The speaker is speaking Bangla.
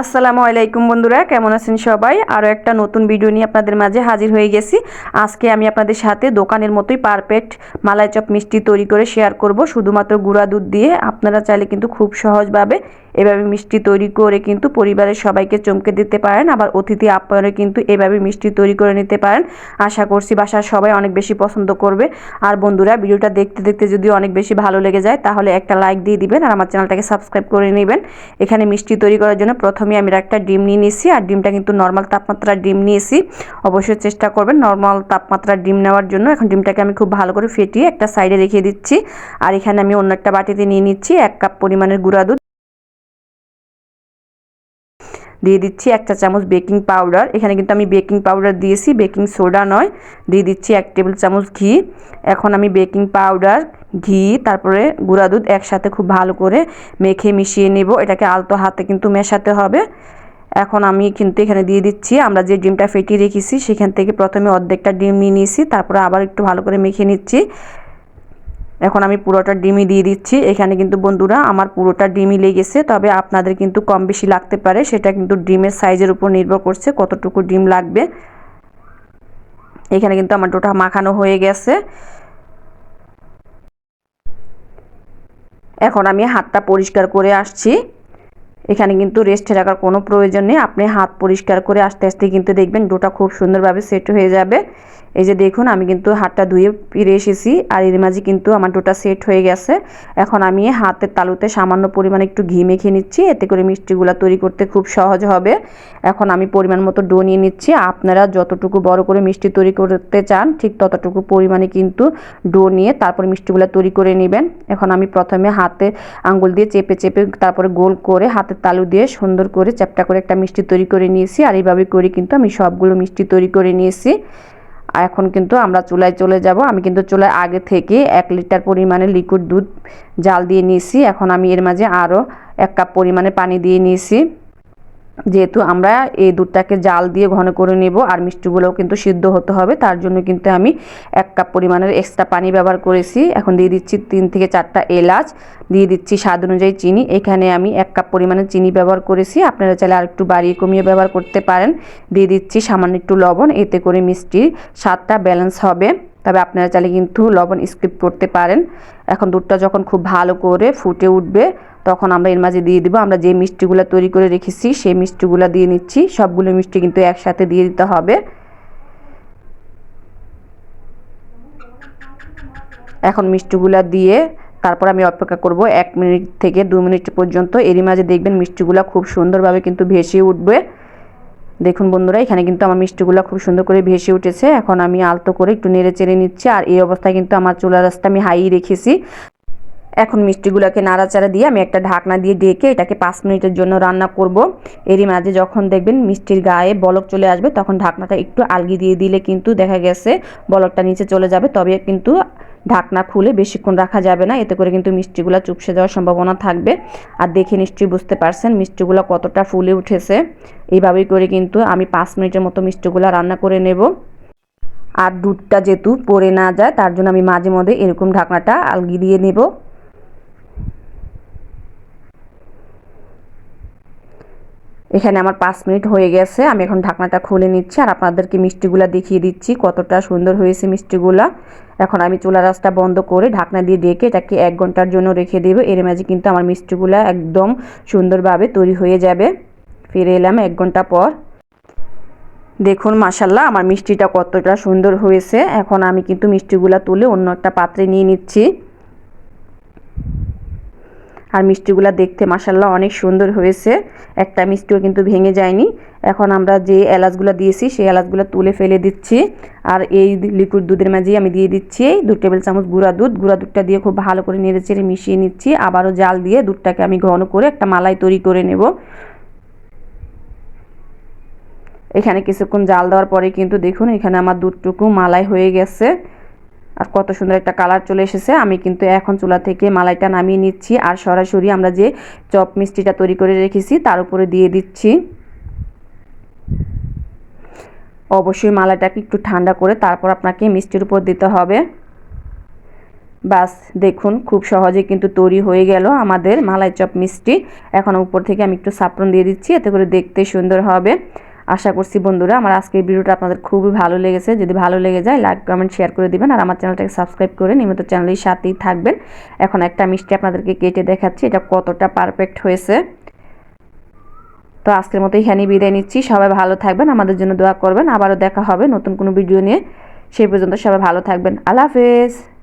আসসালামু আলাইকুম বন্ধুরা, কেমন আছেন সবাই? আরও একটা নতুন ভিডিও নিয়ে আপনাদের মাঝে হাজির হয়ে গেছি। আজকে আমি আপনাদের সাথে দোকানের মতোই পারফেক্ট মালাই চপ মিষ্টি তৈরি করে শেয়ার করব। শুধুমাত্র গুঁড়া দুধ দিয়ে আপনারা চাইলে কিন্তু খুব সহজভাবে এভাবে মিষ্টি তৈরি করে কিন্তু পরিবারের সবাইকে চমকে দিতে পারেন। আবার অতিথি আপ্যায়নে কিন্তু এভাবে মিষ্টি তৈরি করে নিতে পারেন। আশা করছি বাসার সবাই অনেক বেশি পছন্দ করবে। আর বন্ধুরা, ভিডিওটা দেখতে দেখতে যদি অনেক বেশি ভালো লেগে যায়, তাহলে একটা লাইক দিয়ে দিবেন আর আমার চ্যানেলটাকে সাবস্ক্রাইব করে নেবেন। এখানে মিষ্টি তৈরি করার জন্য প্রথমে আমি একটা ডিম নিয়ে নিয়েছি। আর ডিমটা কিন্তু নর্মাল তাপমাত্রার ডিম নিয়েছি। অবশ্যই চেষ্টা করবেন নর্মাল তাপমাত্রার ডিম নেওয়ার জন্য। এখন ডিমটাকে আমি খুব ভালো করে ফেটিয়ে একটা সাইডে রেখে দিচ্ছি। আর এখানে আমি অন্য একটা বাটিতে নিয়ে নিচ্ছি। এক কাপ পরিমাণের গুঁড়া দুধ। দিয়ে দিচ্ছি একটা চামচ বেকিং পাউডার। এখানে কিন্তু আমি বেকিং পাউডার দিয়েছি, বেকিং সোডা নয়। দিয়ে দিচ্ছি এক টেবিল চামচ ঘি। এখন আমি বেকিং পাউডার, ঘি, তারপরে গুঁড়া দুধ একসাথে খুব ভালো করে মেখে মিশিয়ে নেব। এটাকে আলতো হাতে কিন্তু মেশাতে হবে। এখন আমি কিন্তু এখানে দিয়ে দিচ্ছি, আমরা যে ডিমটা ফেটিয়ে রেখেছি, সেখান থেকে প্রথমে অর্ধেকটা ডিম নিয়ে নিয়েছি, তারপরে আবার একটু ভালো করে মেখে নিচ্ছি। এখন আমি পুরোটা ডিমই দিয়ে দিচ্ছি। এখানে কিন্তু বন্ধুরা আমার পুরোটা ডিমই লেগেছে, তবে আপনাদের কিন্তু কম বেশি লাগতে পারে। সেটা কিন্তু ডিমের সাইজের উপর নির্ভর করছে কতটুকু ডিম লাগবে। এখানে কিন্তু আমার টোটা মাখানো হয়ে গেছে। এখন আমি হাতটা পরিষ্কার করে আসছি। এখানে কিন্তু রেস্টে রাখার কোনো প্রয়োজন নেই। আপনি হাত পরিষ্কার করে আস্তে আস্তে কিন্তু দেখবেন ডোটা খুব সুন্দরভাবে সেট হয়ে যাবে। এই যে দেখুন, আমি কিন্তু হাতটা ধুয়ে ফিরে এসেছি আর এর মাঝে কিন্তু আমার ডোটা সেট হয়ে গেছে। এখন আমি হাতের তালুতে সামান্য পরিমাণে একটু ঘি মেখে নিচ্ছি। এতে করে মিষ্টিগুলো তৈরি করতে খুব সহজ হবে। এখন আমি পরিমাণ মতো ডো নিয়ে নিচ্ছি। আপনারা যতটুকু বড় করে মিষ্টি তৈরি করতে চান, ঠিক ততটুকু পরিমাণে কিন্তু ডো নিয়ে তারপর মিষ্টিগুলো তৈরি করে নেবেন। এখন আমি প্রথমে হাতে আঙ্গুল দিয়ে চেপে চেপে তারপরে গোল করে হাতের তালু দিয়ে সুন্দর করে চ্যাপটা করে একটা মিষ্টি তৈরি করে নিয়েছি। আর এইভাবে করে কিন্তু আমি সবগুলো মিষ্টি তৈরি করে নিয়েছি। এখন কিন্তু আমরা চুলায় চলে যাব। আমি কিন্তু চুলায় আগে থেকে এক লিটার পরিমাণে লিকুইড দুধ জাল দিয়ে নিয়েছি। এখন আমি এর মাঝে আরও এক কাপ পরিমাণে পানি দিয়ে নিয়েছি। যেহেতু আমরা এই দুধটাকে জাল দিয়ে ঘন করে নেব আর মিষ্টিগুলোও কিন্তু সিদ্ধ হতে হবে, তার জন্য কিন্তু আমি এক কাপ পরিমাণের এক্সট্রা পানি ব্যবহার করেছি। এখন দিয়ে দিচ্ছি তিন থেকে চারটা এলাচ, দিয়ে দিচ্ছি স্বাদ অনুযায়ী চিনি। এখানে আমি এক কাপ পরিমাণে চিনি ব্যবহার করেছি। আপনারা চাইলে আর একটু বাড়িয়ে কমিয়ে ব্যবহার করতে পারেন। দিয়ে দিচ্ছি সামান্য একটু লবণ, এতে করে মিষ্টির স্বাদটা ব্যালেন্স হবে। তবে আপনারা চাইলে কিন্তু লবণ স্কিপ করতে পারেন। এখন দুধটা যখন খুব ভালো করে ফুটে উঠবে তখন আমরা এর মাঝে দিয়ে দিব, আমরা যে মিষ্টিগুলো তৈরি করে রেখেছি সেই মিষ্টিগুলো দিয়ে নিচ্ছি, সবগুলো মিষ্টি কিন্তু একসাথে দিয়ে দিতে হবে। এখন মিষ্টিগুলো দিয়ে তারপর আমি অপেক্ষা করব এক মিনিট থেকে দু মিনিট পর্যন্ত, এরই মাঝে দেখবেন মিষ্টিগুলো খুব সুন্দরভাবে কিন্তু ভেসে উঠবে। দেখুন বন্ধুরা, এখানে কিন্তু আমার মিষ্টিগুলো খুব সুন্দর করে ভেসে উঠেছে। এখন আমি আলতো করে একটু নেড়ে চেড়ে নিচ্ছি, আর এই অবস্থায় কিন্তু আমার চুলা রাস্তা আমি হাই রেখেছি। এখন মিষ্টিগুলোকে নাড়াচাড়া দিয়ে আমি একটা ঢাকনা দিয়ে ডেকে এটাকে পাঁচ মিনিটের জন্য রান্না করব। এরই মাঝে যখন দেখবেন মিষ্টির গায়ে বলক চলে আসবে, তখন ঢাকনাটা একটু আলগি দিয়ে দিলে কিন্তু দেখা গেছে বলকটা নিচে চলে যাবে, তবে কিন্তু ঢাকনা খুলে বেশিক্ষণ রাখা যাবে না। এতে করে কিন্তু মিষ্টিগুলো চুপসে যাওয়ার সম্ভাবনা থাকবে। আর দেখে নিশ্চয়ই বুঝতে পারছেন মিষ্টিগুলো কতটা ফুলে উঠেছে। এইভাবেই করে কিন্তু আমি পাঁচ মিনিটের মতো মিষ্টিগুলো রান্না করে নেব। আর দুধটা যেহেতু পড়ে না যায়, তার জন্য আমি মাঝে মধ্যে এরকম ঢাকনাটা আলগি দিয়ে নেব। এখানে আমার পাঁচ মিনিট হয়ে গেছে, আমি এখন ঢাকনাটা খুলে নিচ্ছি আর আপনাদেরকে মিষ্টিগুলা দেখিয়ে দিচ্ছি কতটা সুন্দর হয়েছে মিষ্টিগুলা। এখন আমি চুলা রাসটা বন্ধ করে ঢাকনা দিয়ে ডেকে এটাকে এক ঘণ্টার জন্য রেখে দেবো, এর মাঝে কিন্তু আমার মিষ্টিগুলা একদম সুন্দরভাবে তৈরি হয়ে যাবে। ফিরে এলাম এক ঘণ্টা পর। দেখুন মাসাল্লাহ আমার মিষ্টিটা কতটা সুন্দর হয়েছে। এখন আমি কিন্তু মিষ্টিগুলা তুলে অন্য একটা পাত্রে নিয়ে নিচ্ছি। আর মিষ্টিগুলো দেখতে মাসাল্লাহ অনেক সুন্দর হয়েছে। একটা মিষ্টিও কিন্তু ভেঙে যায়নি। এখন আমরা যে এলাচগুলো দিয়েছি, সেই এলাচগুলো তুলে ফেলে দিচ্ছি। আর এই লিকুইড দুধের মাঝেই আমি দিয়ে দিচ্ছি দু টেবিল চামচ গুঁড়া দুধ। গুঁড়া দুধটা দিয়ে খুব ভালো করে নেড়ে চেড়ে মিশিয়ে নিচ্ছি। আবারও জাল দিয়ে দুধটাকে আমি ঘন করে একটা মালাই তৈরি করে নেব। এখানে কিছুক্ষণ জাল দেওয়ার পরে কিন্তু দেখুন, এখানে আমার দুধটুকু মালাই হয়ে গেছে। আর কত সুন্দর একটা কালার চলে এসেছে। আমি কিন্তু এখন চুলা থেকে মালাইটা নামিয়ে নিচ্ছি আর সরাসরি আমরা যে চপ মিষ্টিটা তৈরি করে রেখেছি তার উপরে দিয়ে দিচ্ছি। অবশ্যই মালাটাকে একটু ঠান্ডা করে তারপর আপনাকে মিষ্টির উপর দিতে হবে। বাস, দেখুন খুব সহজে কিন্তু তৈরি হয়ে গেল আমাদের মালাই চপ মিষ্টি। এখন উপর থেকে আমি একটু সাপ্রন দিয়ে দিচ্ছি, এতে করে দেখতে সুন্দর হবে। আশা করছি বন্ধুরা আমার আজকের ভিডিওটা আপনাদের খুবই ভালো লেগেছে। যদি ভালো লেগে যায় লাইক কমেন্ট শেয়ার করে দিবেন আর আমার চ্যানেলটাকে সাবস্ক্রাইব করে নিয়মিত চ্যানেলের সাথেই থাকবেন। এখন একটা মিষ্টি আপনাদেরকে কেটে দেখাচ্ছি, এটা কতটা পারফেক্ট হয়েছে। তো আজকের মতো এখানেই বিদায় নিচ্ছি। সবাই ভালো থাকবেন, আমাদের জন্য দোয়া করবেন। আবারও দেখা হবে নতুন কোনো ভিডিও নিয়ে। সেই পর্যন্ত সবাই ভালো থাকবেন। আল্লাহ হাফেজ।